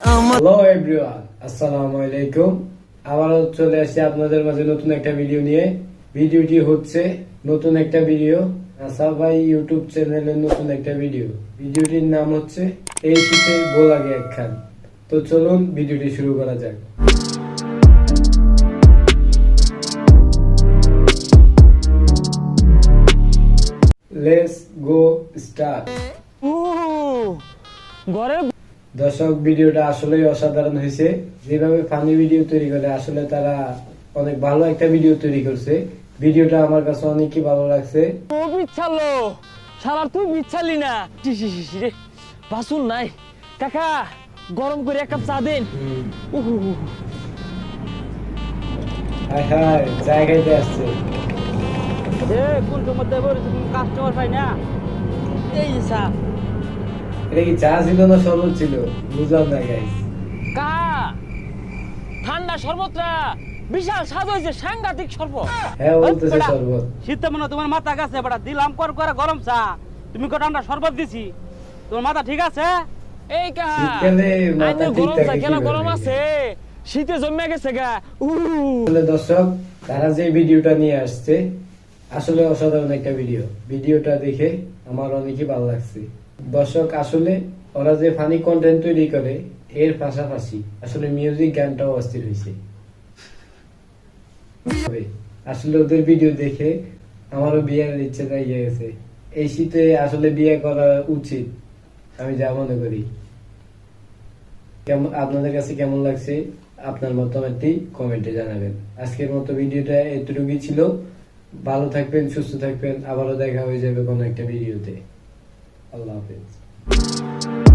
Hello everyone আসসালামু আলাইকুম আবারও চলে আসছি আপনাদের মাঝে নতুন একটা ভিডিও নিয়ে। ভিডিওটি হচ্ছে নতুন একটা ভিডিও আসাফ ভাই ইউটিউব চ্যানেলের নতুন একটা ভিডিও ভিডিওটির নাম হচ্ছে এই শীতে গোলাগে একখান। তো চলুন ভিডিওটি শুরু করা যাক। লেটস গো স্টার্ট ঘরের দর্শক ভিডিওটা আসলেই অসাধারণ হয়েছে। যেভাবে ফানি ভিডিও তৈরি করে আসলে তারা অনেক ভালো একটা ভিডিও তৈরি করছে। ভিডিওটা আমার কাছে অনেকই ভালো লাগছে। ও বিচ্ছালো তুই বিচ্ছালি না? বাসুন নাই। কাকা গরম করে এক কাপ চা দেন। আসছে। কোন মধ্যে কাস্টমার পাই না। এই চা। এটা কি চা ছিল না শরবত ছিল? বুঝলাম না গাইস কা? ঠান্ডা শরবতটা বিশাল স্বাদ হয়েছে সাংঘাতিক শরবত। হ্যাঁ বলতেছে শরবত। শীতে মনে তোমার মাথা গেছে বেটা। দিলাম কর করে গরম চা। তুমি কটা আমরা শরবত দিছি? তোমার মাথা ঠিক আছে? এই কা গরম চা কেন গরম আছে। শীতে জমে গেছে গা। আসলে দর্শক তারা যে ভিডিওটা নিয়ে আসছে আসলে অসাধারণ একটা ভিডিও। ভিডিওটা দেখে আমার অনেকই ভালো লাগছে। দর্শক, আসলে ওরা যে ফানি কন্টেন্ট তৈরি করে, এর পাশাপাশি আসলে মিউজিক গানটাও অস্থির হয়েছে আসলে ওদের ভিডিও দেখে আমারও বিয়ের ইচ্ছে জাগিয়ে গেছে। এই শীতে আসলে বিয়ে করা উচিত, আমি যা মনে করি। কেমন, আপনাদের কাছে কেমন লাগছে? আপনার মতামতটি কমেন্টে জানাবেন। আজকের মতো ভিডিওটা এতটুকুই ছিল। ভালো থাকবেন, সুস্থ থাকবেন। আবারও দেখা হয়ে যাবে কোনো একটা ভিডিওতে। I love it.